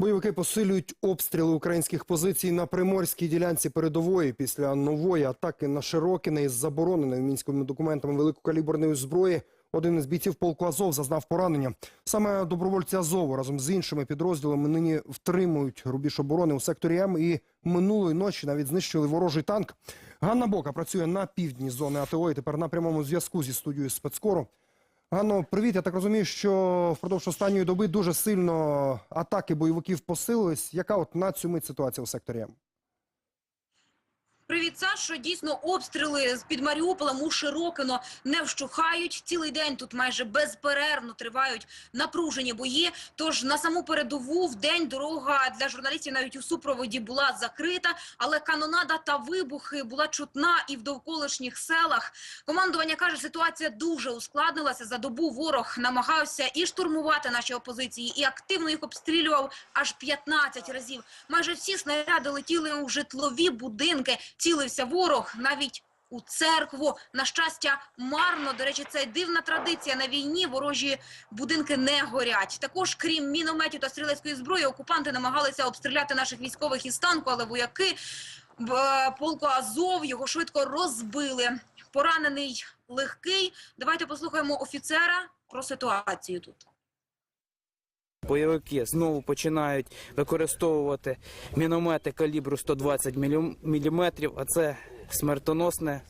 Бойовики посилюють обстріли українських позицій на приморській ділянці передової після нової атаки на Широкине із забороненою мінськими документами великокаліберної зброї. Один із бійців полку Азов зазнав поранення. Саме добровольці Азову разом з іншими підрозділами нині втримують рубіж оборони у секторі М і минулої ночі навіть знищили ворожий танк. Ганна Бока працює на півдні зони АТО і тепер на прямому зв'язку зі студією спецкору. Ганно, привіт. Я так розумію, що впродовж останньої доби дуже сильно атаки бойовиків посилились. Яка от на цю мить ситуація у секторі М? Привіт, Сашо. Дійсно, обстріли з під Маріуполем у Широкино не вщухають. Цілий день тут майже безперервно тривають напружені бої. Тож на саму передову в день дорога для журналістів навіть у супроводі була закрита, але канонада та вибухи була чутна і в довколишніх селах. Командування каже, ситуація дуже ускладнилася. За добу ворог намагався і штурмувати наші опозиції, і активно їх обстрілював аж 15 разів. Майже всі снаряди летіли у житлові будинки. Цілився ворог навіть у церкву. На щастя, марно. До речі, це дивна традиція на війні. Ворожі будинки не горять. Також, крім мінометів та стрілецької зброї, окупанти намагалися обстріляти наших військових із танку, але вояки е, полку Азов його швидко розбили. Поранений легкий. Давайте послухаємо офіцера про ситуацію тут. Бойовики знову починають використовувати міномети калібру 120 мм, а це смертоносне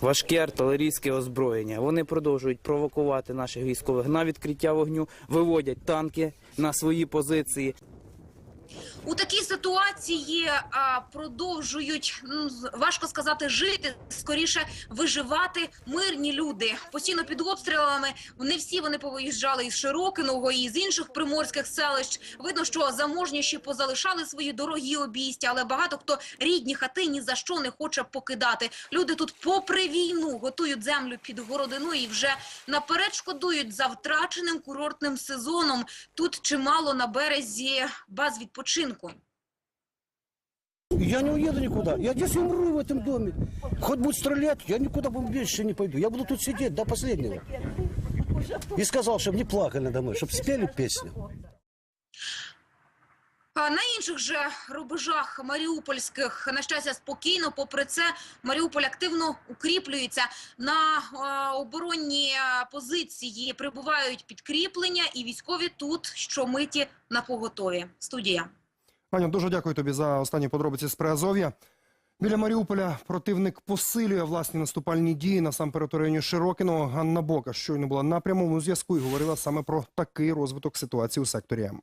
важке артилерійське озброєння. Вони продовжують провокувати наших військових на відкриття вогню, виводять танки на свої позиції. У такій ситуації а, продовжують важко сказати жити, скоріше виживати мирні люди. Постійно під обстрілами. Не всі вони повиїжджали із Широкиного і з інших приморських селищ. Видно, що заможніші позалишали свої дорогі обійстя, але багато хто рідні хати ні за що не хоче покидати. Люди тут, попри війну, готують землю під городину і вже наперед шкодують за втраченим курортним сезоном. Тут чимало на березі баз відпочинку Я не уеду никуда. Я здесь умру в этом доме. Хоть будут стрелять, я никуда больше не пойду. Я буду тут сидеть до последнего. И сказал, чтобы не плакали надо мной, чтобы спели песню. На інших же рубежах маріупольських на щастя спокійно. Попри це, Маріуполь активно укріплюється на е, оборонні позиції. Прибувають підкріплення, і військові тут щомиті на поготові. Студія. Аню, дуже дякую тобі за останні подробиці з Приазов'я. Біля Маріуполя противник посилює власні наступальні дії насамперед у районі Широкиного. Ганна Бока щойно була на прямому зв'язку і говорила саме про такий розвиток ситуації у секторі М.